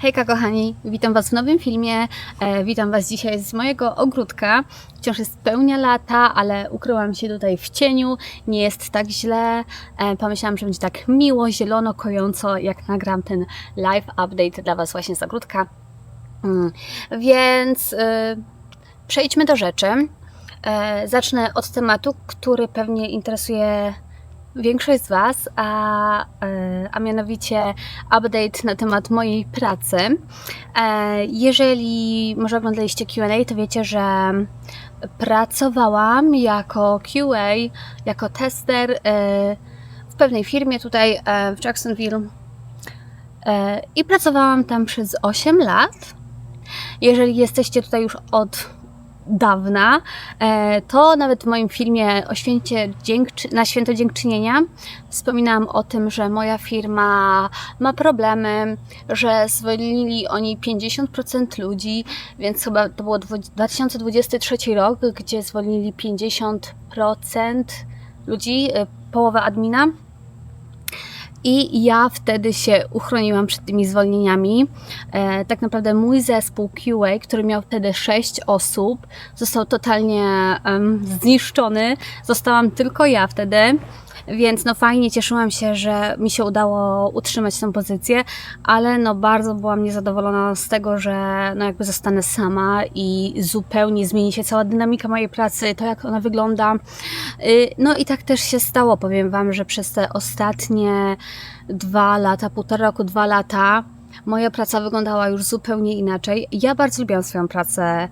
Hejka kochani, witam Was w nowym filmie. E, witam Was dzisiaj z mojego ogródka. Wciąż jest pełnia lata, ale ukryłam się tutaj w cieniu. Nie jest tak źle. E, pomyślałam, że będzie tak miło, zielono, kojąco, jak nagram ten live update dla Was właśnie z ogródka. Mm, Więc e, przejdźmy do rzeczy. E, zacznę od tematu, który pewnie interesuje większość z Was, a, e, a mianowicie update na temat mojej pracy. E, Jeżeli może oglądaliście QA, to wiecie, że pracowałam jako QA, jako tester e, w pewnej firmie tutaj w Jacksonville i pracowałam tam przez 8 lat. Jeżeli jesteście tutaj już od dawna, e, to nawet w moim filmie o święcie dziękczy- na święto dziękczynienia wspominałam o tym, że moja firma ma problemy, że zwolnili oni 50% ludzi, więc chyba to było dwu- 2023 rok, gdzie zwolnili 50% ludzi, e, połowę admina. I ja wtedy się uchroniłam przed tymi zwolnieniami. E, tak naprawdę mój zespół QA, który miał wtedy 6 osób, został totalnie em, zniszczony. Zostałam tylko ja wtedy. Więc no fajnie, cieszyłam się, że mi się udało utrzymać tę pozycję, ale no bardzo byłam niezadowolona z tego, że no jakby zostanę sama i zupełnie zmieni się cała dynamika mojej pracy, to jak ona wygląda. Y, No i tak też się stało, powiem Wam, że przez te ostatnie dwa lata, półtora roku, dwa lata, moja praca wyglądała już zupełnie inaczej. Ja bardzo lubiłam swoją pracę,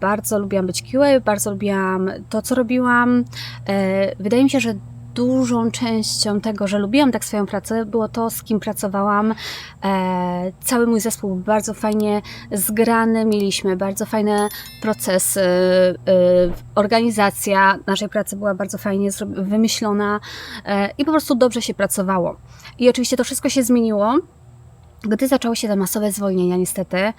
bardzo lubiłam być QA, bardzo lubiłam to, co robiłam. E, Wydaje mi się, że dużą częścią tego, że lubiłam tak swoją pracę, było to, z kim pracowałam. E, cały mój zespół był bardzo fajnie zgrany, mieliśmy bardzo fajne procesy, e, organizacja naszej pracy była bardzo fajnie wymyślona e, i po prostu dobrze się pracowało. I oczywiście to wszystko się zmieniło gdy zaczęły się te masowe zwolnienia, niestety, e,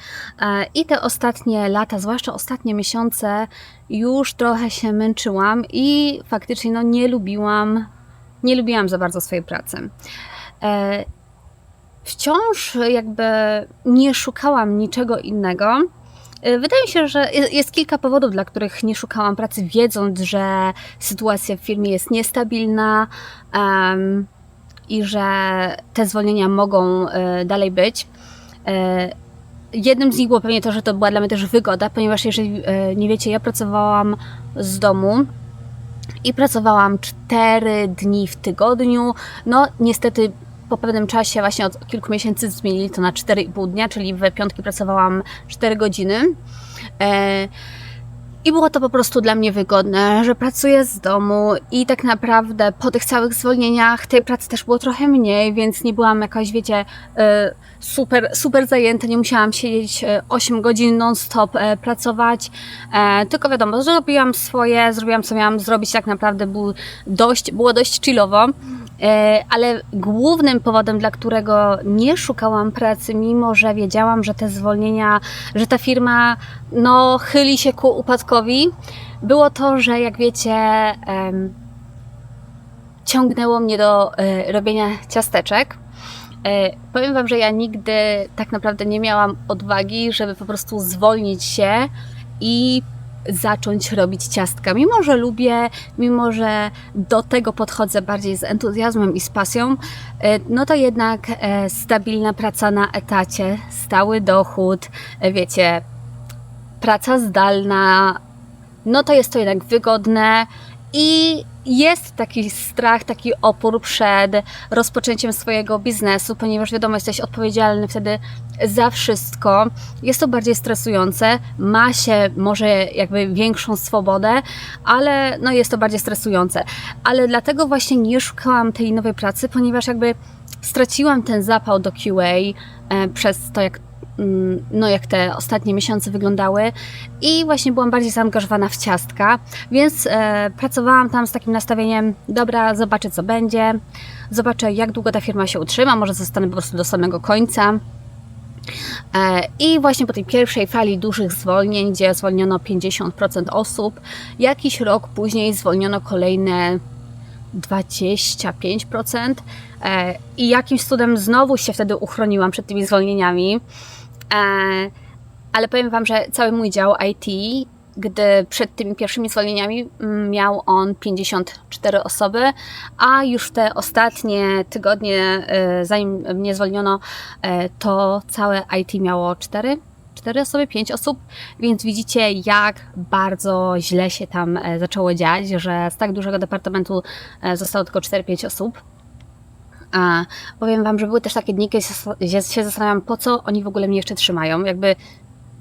i te ostatnie lata, zwłaszcza ostatnie miesiące, już trochę się męczyłam i faktycznie no, nie lubiłam, nie lubiłam za bardzo swojej pracy. E, Wciąż jakby nie szukałam niczego innego. E, Wydaje mi się, że jest- kilka powodów, dla których nie szukałam pracy, wiedząc, że sytuacja w firmie jest niestabilna. em, i że te zwolnienia mogą e, dalej być. Jednym z nich było pewnie to, że to była dla mnie też wygoda, ponieważ jeżeli nie wiecie, ja pracowałam z domu i pracowałam 4 dni w tygodniu. No, niestety po pewnym czasie, właśnie od kilku miesięcy, zmienili to na 4,5 dnia, czyli we piątki pracowałam 4 godziny. E, i było to po prostu dla mnie wygodne, że pracuję z domu i tak naprawdę po tych całych zwolnieniach tej pracy też było trochę mniej, więc nie byłam jakaś, wiecie, e, super, super zajęta, nie musiałam siedzieć e, 8 godzin non-stop e, pracować, e, tylko wiadomo, zrobiłam swoje, zrobiłam co miałam zrobić, tak naprawdę był dość, było dość chillowo. E, Ale głównym powodem, dla którego nie szukałam pracy, mimo że wiedziałam, że te zwolnienia, że ta firma no, chyli się ku upadkowi, było to, że jak wiecie, ciągnęło mnie do e, robienia ciasteczek. E, powiem Wam, że ja nigdy tak naprawdę nie miałam odwagi, żeby po prostu zwolnić się i zacząć robić ciastka. Mimo, że lubię, mimo, że do tego podchodzę bardziej z entuzjazmem i z pasją, e, no to jednak stabilna praca na etacie, stały dochód, wiecie, praca zdalna, no to jest to jednak wygodne i jest taki strach, taki opór przed rozpoczęciem swojego biznesu, ponieważ wiadomo, jesteś odpowiedzialny wtedy za wszystko. Jest to bardziej stresujące, ma się może jakby większą swobodę, ale no jest to bardziej stresujące. Ale dlatego właśnie nie szukałam tej nowej pracy, ponieważ jakby straciłam ten zapał do QA e, przez to, jak no jak te ostatnie miesiące wyglądały i właśnie byłam bardziej zaangażowana w ciastka, więc e, pracowałam tam z takim nastawieniem, dobra, zobaczę co będzie, zobaczę jak długo ta firma się utrzyma, może zostanę po prostu do samego końca. E, I właśnie po tej pierwszej fali dużych zwolnień, gdzie zwolniono 50% osób, jakiś rok później zwolniono kolejne 25% e, i jakimś cudem znowu się wtedy uchroniłam przed tymi zwolnieniami. E, ale powiem Wam, że cały mój dział IT, gdy przed tymi pierwszymi zwolnieniami mm, miał on 54 osoby, a już te ostatnie tygodnie, e, zanim mnie zwolniono, e, to całe IT miało 4 cztery osoby, pięć osób, więc widzicie, jak bardzo źle się tam zaczęło dziać, że z tak dużego departamentu zostało tylko 4-5 osób. A powiem Wam, że były też takie dni, kiedy się zastanawiam, po co oni w ogóle mnie jeszcze trzymają. Jakby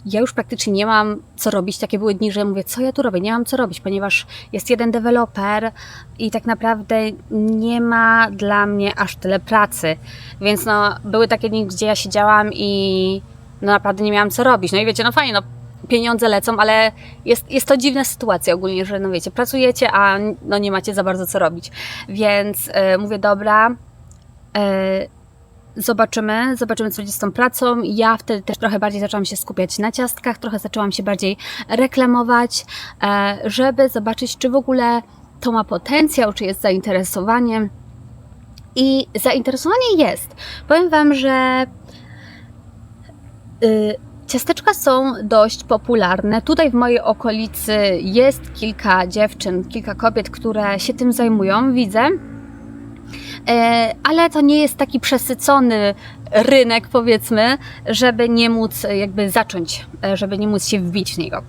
ja już praktycznie nie mam co robić. Takie były dni, że mówię, co ja tu robię? Nie mam co robić, ponieważ jest jeden deweloper i tak naprawdę nie ma dla mnie aż tyle pracy. Więc no, były takie dni, gdzie ja siedziałam i no naprawdę nie miałam co robić. No i wiecie, no fajnie, no pieniądze lecą, ale jest, jest to dziwna sytuacja ogólnie, że no wiecie, pracujecie, a no nie macie za bardzo co robić. Więc yy, mówię, dobra, zobaczymy, zobaczymy co będzie z tą pracą. Ja wtedy też trochę bardziej zaczęłam się skupiać na ciastkach, trochę zaczęłam się bardziej reklamować, yy, żeby zobaczyć, czy w ogóle to ma potencjał, czy jest zainteresowanie. I zainteresowanie jest. Powiem Wam, że Y, ciasteczka są dość popularne. Tutaj w mojej okolicy jest kilka dziewczyn, kilka kobiet, które się tym zajmują, widzę. E, ale to nie jest taki przesycony rynek, powiedzmy, żeby nie móc jakby zacząć, e, żeby nie móc się wbić w niego.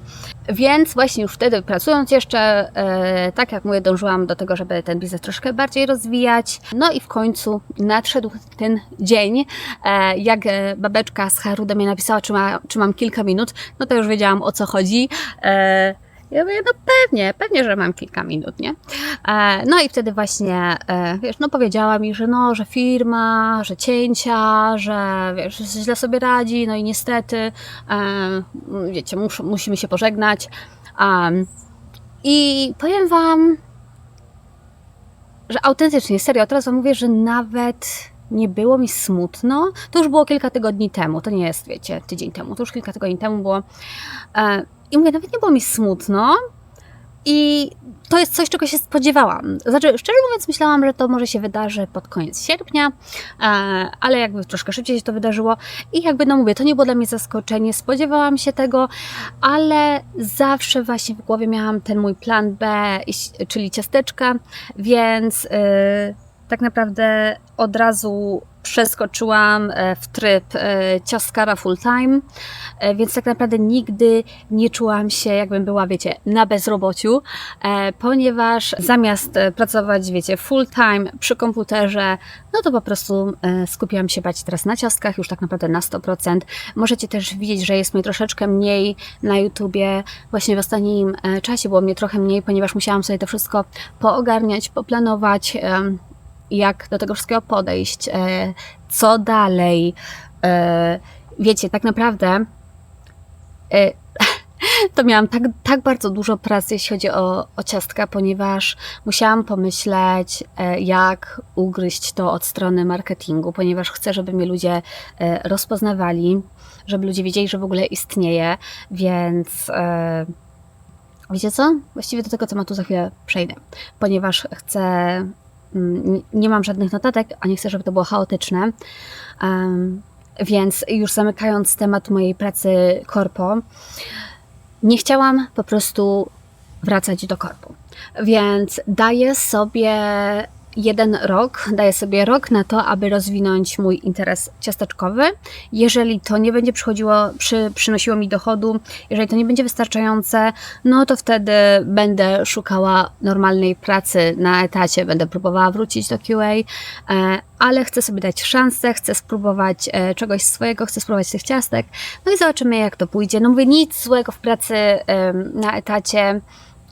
Więc właśnie już wtedy pracując jeszcze, e, tak jak mówię, dążyłam do tego, żeby ten biznes troszkę bardziej rozwijać. No i w końcu nadszedł ten dzień, jak babeczka z Haru do mnie napisała, czy, ma, czy mam kilka minut, no to już wiedziałam o co chodzi. Ja mówię, no pewnie, pewnie, że mam kilka minut, nie? E, no i wtedy właśnie, e, wiesz, no powiedziała mi, że no, że firma, że cięcia, że wiesz, źle sobie radzi, no i niestety, e, wiecie, mus, musimy się pożegnać. I powiem Wam, że autentycznie, serio, teraz Wam mówię, że nawet nie było mi smutno. To już było kilka tygodni temu, to nie jest, wiecie, tydzień temu, to już kilka tygodni temu było. I mówię, nawet nie było mi smutno. I to jest coś, czego się spodziewałam. Znaczy, szczerze mówiąc, myślałam, że to może się wydarzy pod koniec sierpnia, e, ale jakby troszkę szybciej się to wydarzyło. I jakby, no mówię, to nie było dla mnie zaskoczenie, spodziewałam się tego, ale zawsze właśnie w głowie miałam ten mój plan B, czyli ciasteczka, więc yy, tak naprawdę od razu przeskoczyłam e, w tryb e, ciastkara full time, e, więc tak naprawdę nigdy nie czułam się, jakbym była, wiecie, na bezrobociu, ponieważ zamiast pracować, wiecie, full time przy komputerze, no to po prostu skupiłam się bać teraz na ciastkach, już tak naprawdę na 100%. Możecie też widzieć, że jest mnie troszeczkę mniej na YouTubie. Właśnie w ostatnim czasie było mnie trochę mniej, ponieważ musiałam sobie to wszystko poogarniać, poplanować, jak do tego wszystkiego podejść, e, co dalej. E, wiecie, tak naprawdę e, to miałam tak, tak bardzo dużo pracy, jeśli chodzi o, o ciastka, ponieważ musiałam pomyśleć, jak ugryźć to od strony marketingu, ponieważ chcę, żeby mnie ludzie rozpoznawali, żeby ludzie wiedzieli, że w ogóle istnieje, więc. Wiecie co? Właściwie do tego tematu za chwilę przejdę, ponieważ chcę nie mam żadnych notatek, a nie chcę, żeby to było chaotyczne. Więc już zamykając temat mojej pracy korpo, nie chciałam po prostu wracać do korpu. Więc daję sobie jeden rok, daję sobie rok na to, aby rozwinąć mój interes ciasteczkowy. Jeżeli to nie będzie przychodziło, przy, przynosiło mi dochodu, jeżeli to nie będzie wystarczające, no to wtedy będę szukała normalnej pracy na etacie, będę próbowała wrócić do QA, e, ale chcę sobie dać szansę, chcę spróbować e, czegoś swojego, chcę spróbować tych ciastek, no i zobaczymy jak to pójdzie. No mówię, nic złego w pracy na etacie,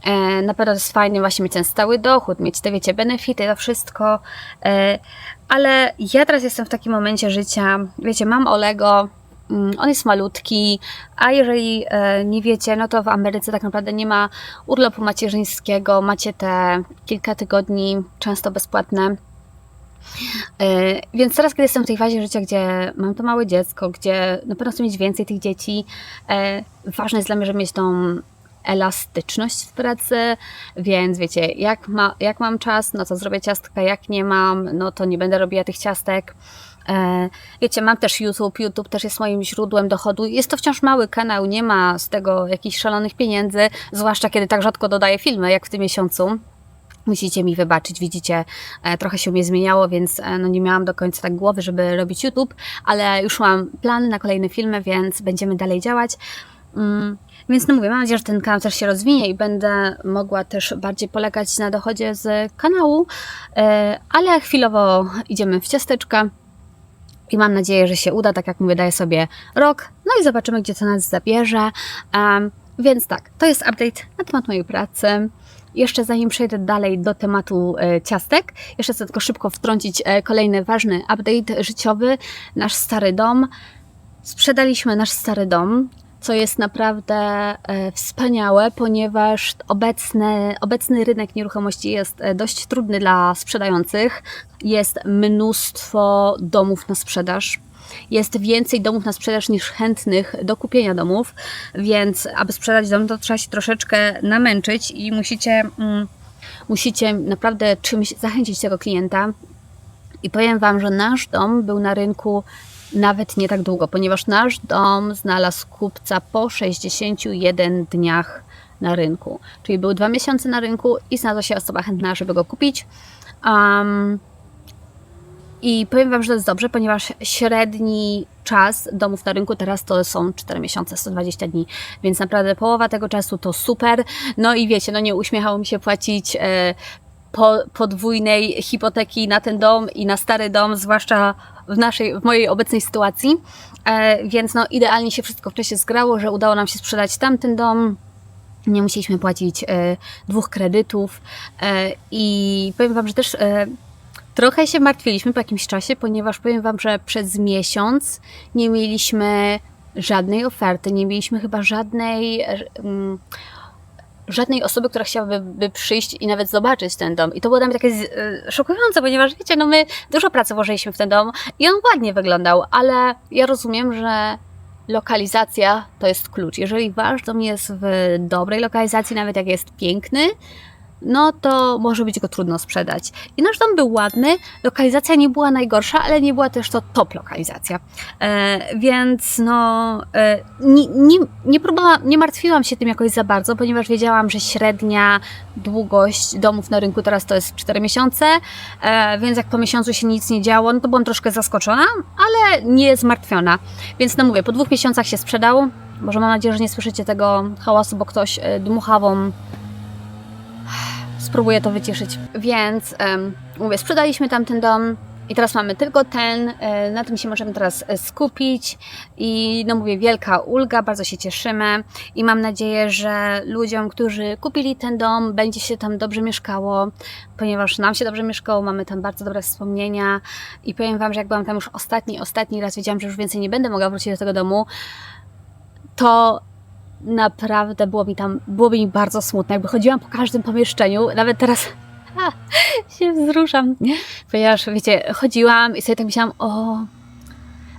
E, na pewno jest fajnie właśnie mieć ten stały dochód, mieć te, wiecie, benefity, to wszystko. E, ale ja teraz jestem w takim momencie życia, wiecie, mam Olego, mm, on jest malutki, a jeżeli e, nie wiecie, no to w Ameryce tak naprawdę nie ma urlopu macierzyńskiego, macie te kilka tygodni, często bezpłatne. Więc teraz, kiedy jestem w tej fazie życia, gdzie mam to małe dziecko, gdzie na pewno chcę mieć więcej tych dzieci, ważne jest dla mnie, żeby mieć tą elastyczność w pracy, więc wiecie, jak, ma, jak mam czas, no to zrobię ciastka, jak nie mam, no to nie będę robiła tych ciastek. E, wiecie, mam też YouTube. YouTube też jest moim źródłem dochodu. Jest to wciąż mały kanał, nie ma z tego jakichś szalonych pieniędzy, zwłaszcza kiedy tak rzadko dodaję filmy, jak w tym miesiącu. Musicie mi wybaczyć, widzicie, e, trochę się mnie zmieniało, więc e, no nie miałam do końca tak głowy, żeby robić YouTube, ale już mam plany na kolejne filmy, więc będziemy dalej działać. Mm, więc no mówię, mam nadzieję, że ten kanał też się rozwinie i będę mogła też bardziej polegać na dochodzie z kanału, e, ale chwilowo idziemy w ciasteczka i mam nadzieję, że się uda, tak jak mówię, daję sobie rok, no i zobaczymy, gdzie to nas zabierze. Um, więc tak, to jest update na temat mojej pracy. Jeszcze zanim przejdę dalej do tematu e, ciastek, jeszcze chcę tylko szybko wtrącić e, kolejny ważny update życiowy. Nasz stary dom. Sprzedaliśmy nasz stary dom, co jest naprawdę e, wspaniałe, ponieważ obecny, obecny rynek nieruchomości jest e, dość trudny dla sprzedających. Jest mnóstwo domów na sprzedaż. Jest więcej domów na sprzedaż niż chętnych do kupienia domów, więc aby sprzedać dom, to trzeba się troszeczkę namęczyć i musicie, mm, musicie naprawdę czymś zachęcić tego klienta. I powiem Wam, że nasz dom był na rynku nawet nie tak długo, ponieważ nasz dom znalazł kupca po 61 dniach na rynku. Czyli był dwa miesiące na rynku i znalazła się osoba chętna, żeby go kupić. Um, I powiem Wam, że to jest dobrze, ponieważ średni czas domów na rynku teraz to są 4 miesiące, 120 dni, więc naprawdę połowa tego czasu to super. No i wiecie, no nie uśmiechało mi się płacić e, po, podwójnej hipoteki na ten dom i na stary dom, zwłaszcza w, naszej, w mojej obecnej sytuacji. E, więc no idealnie się wszystko wcześniej zgrało, że udało nam się sprzedać tamten dom. Nie musieliśmy płacić e, dwóch kredytów e, i powiem Wam, że też e, trochę się martwiliśmy po jakimś czasie, ponieważ powiem Wam, że przez miesiąc nie mieliśmy żadnej oferty, nie mieliśmy chyba żadnej. e, mm, żadnej osoby, która chciałaby by przyjść i nawet zobaczyć ten dom. I to było dla mnie takie e, szokujące, ponieważ wiecie, no my dużo pracy włożyliśmy w ten dom i on ładnie wyglądał, ale ja rozumiem, że lokalizacja to jest klucz. Jeżeli wasz dom jest w dobrej lokalizacji, nawet jak jest piękny, no to może być go trudno sprzedać. I nasz dom był ładny, lokalizacja nie była najgorsza, ale nie była też to top lokalizacja. E, więc no, e, nie, nie, nie, próbowałam, nie martwiłam się tym jakoś za bardzo, ponieważ wiedziałam, że średnia długość domów na rynku teraz to jest 4 miesiące, e, więc jak po miesiącu się nic nie działo, no to byłam troszkę zaskoczona, ale nie zmartwiona. Więc no mówię, po dwóch miesiącach się sprzedał. Może mam nadzieję, że nie słyszycie tego hałasu, bo ktoś e, dmuchawą spróbuję to wyciszyć. Więc em, mówię, sprzedaliśmy tamten dom i teraz mamy tylko ten, e, na tym się możemy teraz e, skupić i no mówię, wielka ulga, bardzo się cieszymy i mam nadzieję, że ludziom, którzy kupili ten dom, będzie się tam dobrze mieszkało, ponieważ nam się dobrze mieszkało, mamy tam bardzo dobre wspomnienia i powiem Wam, że jak byłam tam już ostatni, ostatni raz, wiedziałam, że już więcej nie będę mogła wrócić do tego domu, to naprawdę było mi tam, byłoby mi bardzo smutno. Jakby chodziłam po każdym pomieszczeniu, nawet teraz a, się wzruszam, ponieważ wiecie, chodziłam i sobie tak myślałam, o,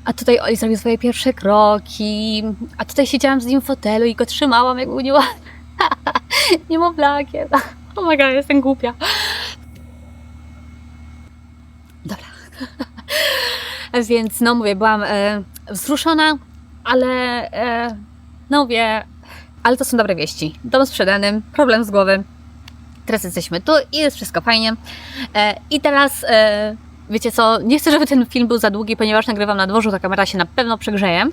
a tutaj Oli zrobił swoje pierwsze kroki, a tutaj siedziałam z nim w fotelu i go trzymałam, jak był nie niemowlakiem. O my god, jestem głupia. Dobra. Więc no mówię, byłam e, wzruszona, ale e, no mówię, ale to są dobre wieści. Dom sprzedany, problem z głowy. Teraz jesteśmy tu i jest wszystko fajnie. E, I teraz, e, wiecie co, nie chcę, żeby ten film był za długi, ponieważ nagrywam na dworzu, ta kamera się na pewno przegrzeje.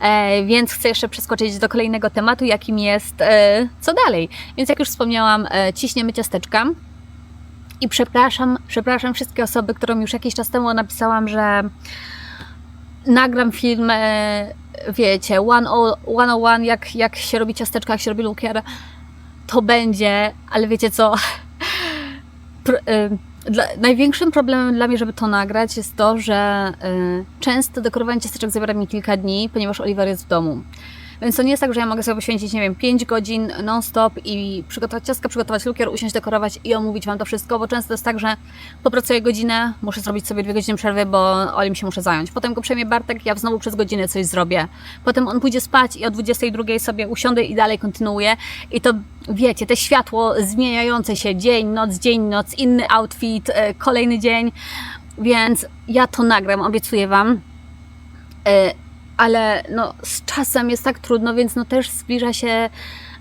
E, więc chcę jeszcze przeskoczyć do kolejnego tematu, jakim jest e, co dalej. Więc jak już wspomniałam, e, ciśniemy ciasteczka. I przepraszam, przepraszam wszystkie osoby, którym już jakiś czas temu napisałam, że nagram film, e, wiecie, 101, jak, jak się robi ciasteczka, jak się robi lukier, to będzie, ale wiecie co, y, dla, największym problemem dla mnie, żeby to nagrać, jest to, że y, często dekorowanie ciasteczek zabiera mi kilka dni, ponieważ Oliver jest w domu. Więc to nie jest tak, że ja mogę sobie poświęcić, nie wiem, 5 godzin non-stop i przygotować ciastka, przygotować lukier, usiąść, dekorować i omówić Wam to wszystko, bo często jest tak, że popracuję godzinę, muszę zrobić sobie dwie godziny przerwy, bo Olim się muszę zająć. Potem go przejmie Bartek, ja znowu przez godzinę coś zrobię. Potem on pójdzie spać i o 22 sobie usiądę i dalej kontynuuję. I to, wiecie, te światło zmieniające się dzień, noc, dzień, noc, inny outfit, e, kolejny dzień. Więc ja to nagram, obiecuję Wam. Ale no, z czasem jest tak trudno, więc no też zbliża się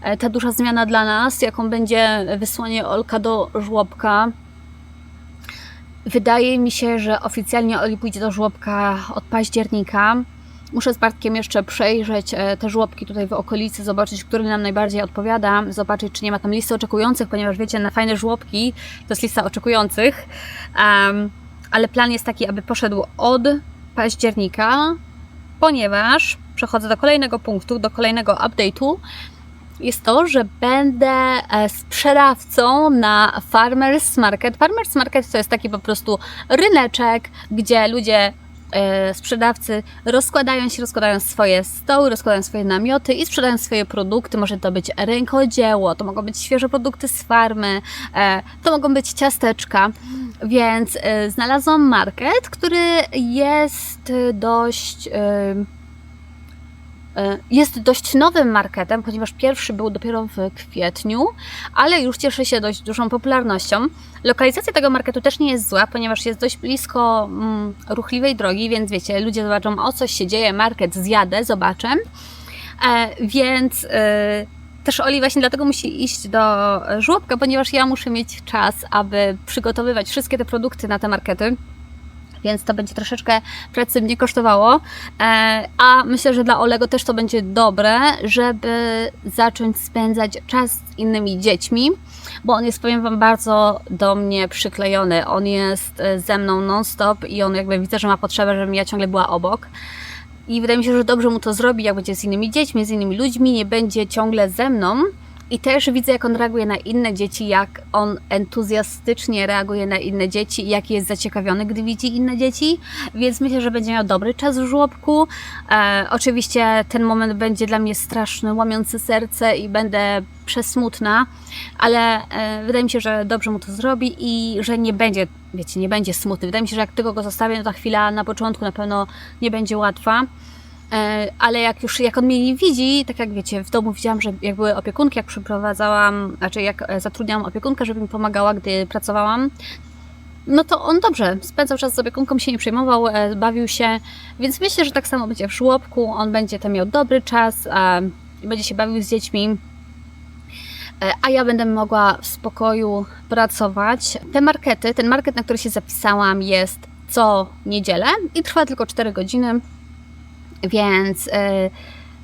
e, ta duża zmiana dla nas, jaką będzie wysłanie Olka do żłobka. Wydaje mi się, że oficjalnie Oli pójdzie do żłobka od października. Muszę z Bartkiem jeszcze przejrzeć e, te żłobki tutaj w okolicy, zobaczyć, który nam najbardziej odpowiada, zobaczyć, czy nie ma tam listy oczekujących, ponieważ wiecie, na fajne żłobki to jest lista oczekujących. Um, ale plan jest taki, aby poszedł od października, ponieważ przechodzę do kolejnego punktu, do kolejnego update'u. Jest to, że będę e, sprzedawcą na Farmers Market. Farmers Market to jest taki po prostu ryneczek, gdzie ludzie sprzedawcy rozkładają się, rozkładają swoje stoły, rozkładają swoje namioty i sprzedają swoje produkty. Może to być rękodzieło, to mogą być świeże produkty z farmy, e, to mogą być ciasteczka. Więc e, znalazłam market, który jest dość. E, Jest dość nowym marketem, ponieważ pierwszy był dopiero w kwietniu, ale już cieszy się dość dużą popularnością. Lokalizacja tego marketu też nie jest zła, ponieważ jest dość blisko mm, ruchliwej drogi, więc wiecie, ludzie zobaczą, o coś się dzieje, market zjadę, zobaczę. E, więc e, też Oli właśnie dlatego musi iść do żłobka, ponieważ ja muszę mieć czas, aby przygotowywać wszystkie te produkty na te markety. Więc to będzie troszeczkę pracy mnie kosztowało. E, a myślę, że dla Olego też to będzie dobre, żeby zacząć spędzać czas z innymi dziećmi, bo on jest, powiem Wam, bardzo do mnie przyklejony. On jest e, ze mną non-stop i on jakby widzę, że ma potrzebę, żebym ja ciągle była obok. I wydaje mi się, że dobrze mu to zrobi, jak będzie z innymi dziećmi, z innymi ludźmi, nie będzie ciągle ze mną. I też widzę, jak on reaguje na inne dzieci, jak on entuzjastycznie reaguje na inne dzieci, i jaki jest zaciekawiony, gdy widzi inne dzieci. Więc myślę, że będzie miał dobry czas w żłobku. E, oczywiście ten moment będzie dla mnie straszny, łamiący serce i będę przesmutna, ale e, wydaje mi się, że dobrze mu to zrobi i że nie będzie, wiecie, nie będzie smutny. Wydaje mi się, że jak tylko go zostawię, no ta chwila na początku na pewno nie będzie łatwa. E, ale jak już, jak on mnie nie widzi, tak jak wiecie, w domu widziałam, że jak były opiekunki, jak przyprowadzałam, znaczy jak e, zatrudniałam opiekunkę, żeby mi pomagała, gdy pracowałam, no to on dobrze spędzał czas z opiekunką, się nie przejmował, e, bawił się, więc myślę, że tak samo będzie w żłobku, on będzie tam miał dobry czas, będzie się bawił z dziećmi, a ja będę mogła w spokoju pracować. Te markety, ten market, na który się zapisałam, jest co niedzielę i trwa tylko 4 godziny więc y,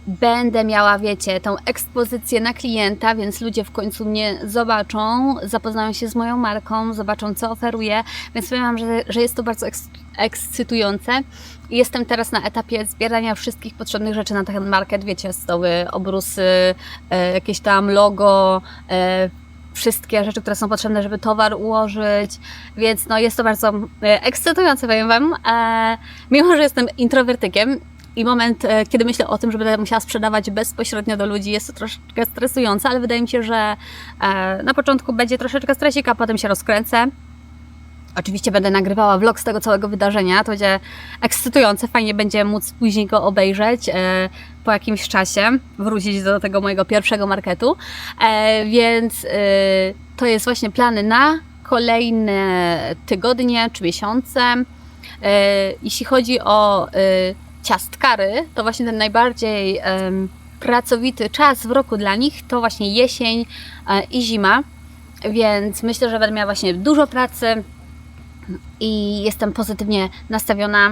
będę miała, wiecie, tą ekspozycję na klienta, więc ludzie w końcu mnie zobaczą, zapoznają się z moją marką, zobaczą, co oferuję, więc powiem Wam, że, że jest to bardzo eks- ekscytujące. Jestem teraz na etapie zbierania wszystkich potrzebnych rzeczy na ten market, wiecie, stoły, obrusy, e, jakieś tam logo, e, wszystkie rzeczy, które są potrzebne, żeby towar ułożyć, więc no jest to bardzo e, ekscytujące, powiem Wam. E, mimo, że jestem introwertykiem i moment, e, kiedy myślę o tym, że będę musiała sprzedawać bezpośrednio do ludzi, jest to troszeczkę stresujące, ale wydaje mi się, że e, na początku będzie troszeczkę stresik, a potem się rozkręcę. Oczywiście będę nagrywała vlog z tego całego wydarzenia. To będzie ekscytujące, fajnie będzie móc później go obejrzeć e, po jakimś czasie, wrócić do tego mojego pierwszego marketu. Więc to jest właśnie plany na kolejne tygodnie czy miesiące. Jeśli chodzi o ciastkary, to właśnie ten najbardziej em, pracowity czas w roku dla nich to właśnie jesień e, i zima. Więc myślę, że będę miała właśnie dużo pracy i jestem pozytywnie nastawiona.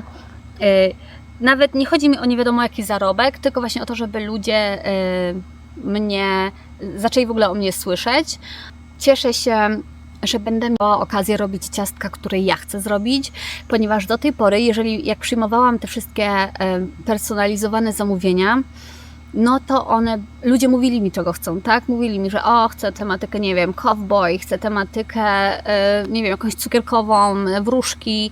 Y, Nawet nie chodzi mi o nie wiadomo jaki zarobek, tylko właśnie o to, żeby ludzie y, mnie zaczęli w ogóle o mnie słyszeć. Cieszę się, że będę miała okazję robić ciastka, które ja chcę zrobić, ponieważ do tej pory, jeżeli jak przyjmowałam te wszystkie y, personalizowane zamówienia, no to one, ludzie mówili mi czego chcą, tak? Mówili mi, że o, chcę tematykę, nie wiem, cowboy, chcę tematykę, y, nie wiem, jakąś cukierkową, wróżki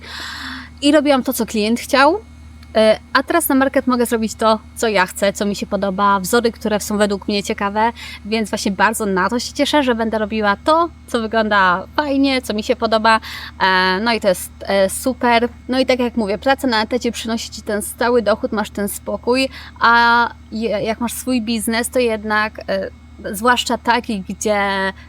i robiłam to, co klient chciał. Y, A teraz na market mogę zrobić to, co ja chcę, co mi się podoba, wzory, które są według mnie ciekawe, więc właśnie bardzo na to się cieszę, że będę robiła to, co wygląda fajnie, co mi się podoba. E, No i to jest e, super. No i tak jak mówię, praca na etacie przynosi Ci ten stały dochód, masz ten spokój, a jak masz swój biznes, to jednak e, zwłaszcza takich, gdzie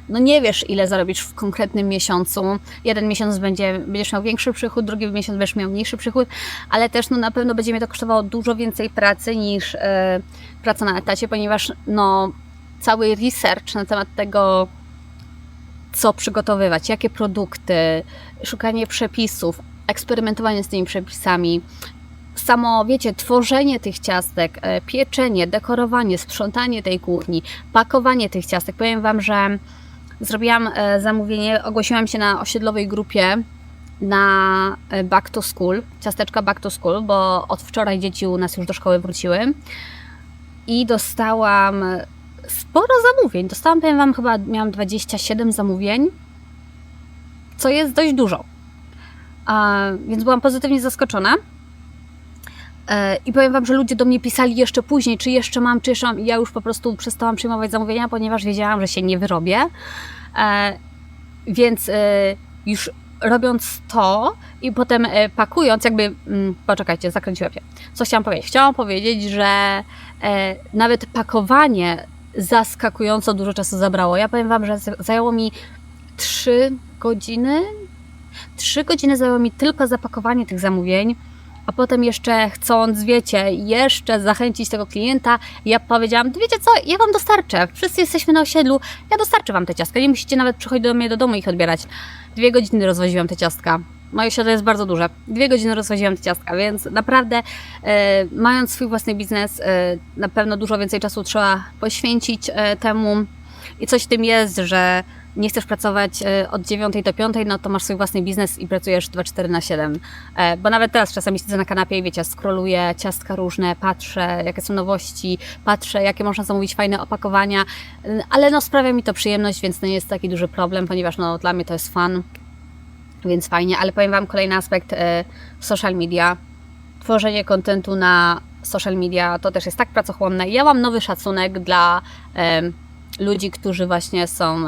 no nie wiesz, ile zarobisz w konkretnym miesiącu. Jeden miesiąc będzie, będziesz miał większy przychód, drugi miesiąc będziesz miał mniejszy przychód, ale też no, na pewno będzie mnie to kosztowało dużo więcej pracy niż e, praca na etacie, ponieważ no, cały research na temat tego, co przygotowywać, jakie produkty, szukanie przepisów, eksperymentowanie z tymi przepisami, samo, wiecie, tworzenie tych ciastek, e, pieczenie, dekorowanie, sprzątanie tej kuchni, pakowanie tych ciastek. Powiem Wam, że zrobiłam e, zamówienie, ogłosiłam się na osiedlowej grupie na e, Back to School, ciasteczka Back to School, bo od wczoraj dzieci u nas już do szkoły wróciły i dostałam sporo zamówień. Dostałam, powiem Wam, chyba miałam 27 zamówień, co jest dość dużo. A, więc byłam pozytywnie zaskoczona. E, I powiem Wam, że ludzie do mnie pisali jeszcze później, czy jeszcze mam, czy jeszcze mam. Ja już po prostu przestałam przyjmować zamówienia, ponieważ wiedziałam, że się nie wyrobię. E, Więc e, już robiąc to i potem pakując, jakby. mm, Poczekajcie, zakręciłem się. Co chciałam powiedzieć? Chciałam powiedzieć, że nawet pakowanie zaskakująco dużo czasu zabrało. Ja powiem Wam, że zajęło mi 3 godziny. 3 godziny zajęło mi tylko zapakowanie tych zamówień a potem jeszcze chcąc, wiecie, jeszcze zachęcić tego klienta, ja powiedziałam, wiecie co, ja wam dostarczę, wszyscy jesteśmy na osiedlu, ja dostarczę wam te ciastka, nie musicie nawet przychodzić do mnie do domu ich odbierać. Dwie godziny rozwoziłam te ciastka. Moje osiedle jest bardzo duże. Dwie godziny rozwoziłam te ciastka, więc naprawdę e, mając swój własny biznes, e, na pewno dużo więcej czasu trzeba poświęcić e, temu. I coś w tym jest, że nie chcesz pracować e, od 9 do 5, no to masz swój własny biznes i pracujesz 2-4 na 7. E, Bo nawet teraz czasami siedzę na kanapie i wiecie, scrolluję ciastka różne, patrzę jakie są nowości, patrzę jakie można zamówić fajne opakowania, E, ale no sprawia mi to przyjemność, więc nie jest taki duży problem, ponieważ no dla mnie to jest fan, więc fajnie, ale powiem Wam kolejny aspekt social media. Tworzenie kontentu na social media to też jest tak pracochłonne. Ja mam nowy szacunek dla ludzi, którzy właśnie są,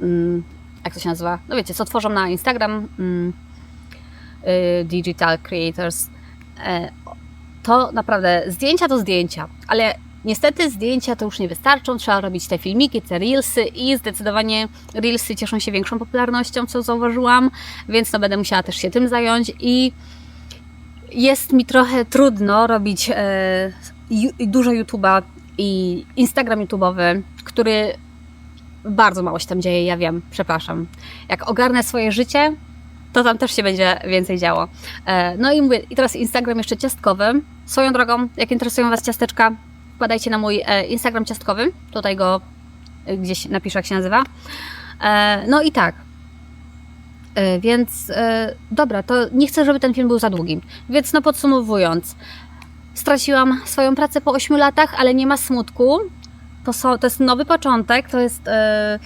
mm, jak to się nazywa? No wiecie, co tworzą na Instagram, mm, y, digital creators. E, to naprawdę, zdjęcia to zdjęcia, ale niestety zdjęcia to już nie wystarczą, trzeba robić te filmiki, te reelsy i zdecydowanie reelsy cieszą się większą popularnością, co zauważyłam, więc no będę musiała też się tym zająć i jest mi trochę trudno robić e, dużo YouTube'a i Instagram YouTube'owy, który bardzo mało się tam dzieje, ja wiem, przepraszam. Jak ogarnę swoje życie, to tam też się będzie więcej działo. E, no i mówię, i teraz Instagram jeszcze ciastkowy. Swoją drogą, jak interesują Was ciasteczka, wpadajcie na mój e, Instagram ciastkowy. Tutaj go e, gdzieś napiszę, jak się nazywa. No i tak. Więc dobra, to nie chcę, żeby ten film był za długi. Więc no podsumowując, straciłam swoją pracę po 8 latach, ale nie ma smutku. To, są, to jest nowy początek, to jest e,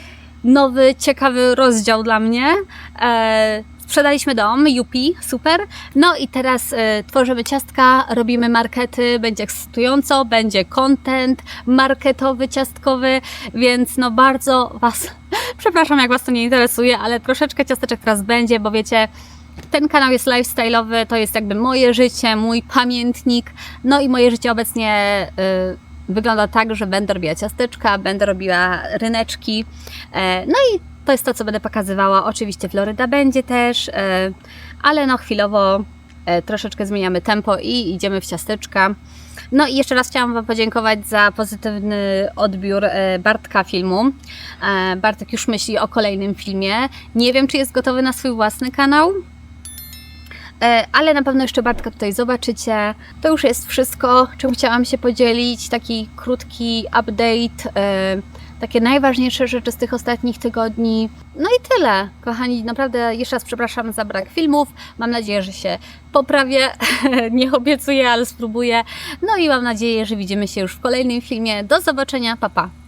nowy, ciekawy rozdział dla mnie. E, sprzedaliśmy dom, Yupi, super. No i teraz e, tworzymy ciastka, robimy markety, będzie ekscytująco, będzie content marketowy, ciastkowy, więc no bardzo Was, przepraszam jak Was to nie interesuje, ale troszeczkę ciasteczek teraz będzie, bo wiecie, ten kanał jest lifestyle'owy, to jest jakby moje życie, mój pamiętnik. No i moje życie obecnie y, wygląda tak, że będę robiła ciasteczka, będę robiła ryneczki. E, no i to jest to, co będę pokazywała. Oczywiście Floryda będzie też, e, ale no chwilowo e, troszeczkę zmieniamy tempo i idziemy w ciasteczka. No i jeszcze raz chciałam Wam podziękować za pozytywny odbiór e, Bartka filmu. E, Bartek już myśli o kolejnym filmie. Nie wiem, czy jest gotowy na swój własny kanał. E, ale na pewno jeszcze Bartka tutaj zobaczycie. To już jest wszystko, czym chciałam się podzielić. Taki krótki update, e, takie najważniejsze rzeczy z tych ostatnich tygodni. No i tyle, kochani. Naprawdę jeszcze raz przepraszam za brak filmów. Mam nadzieję, że się poprawię. Nie obiecuję, ale spróbuję. No i mam nadzieję, że widzimy się już w kolejnym filmie. Do zobaczenia, papa. Pa.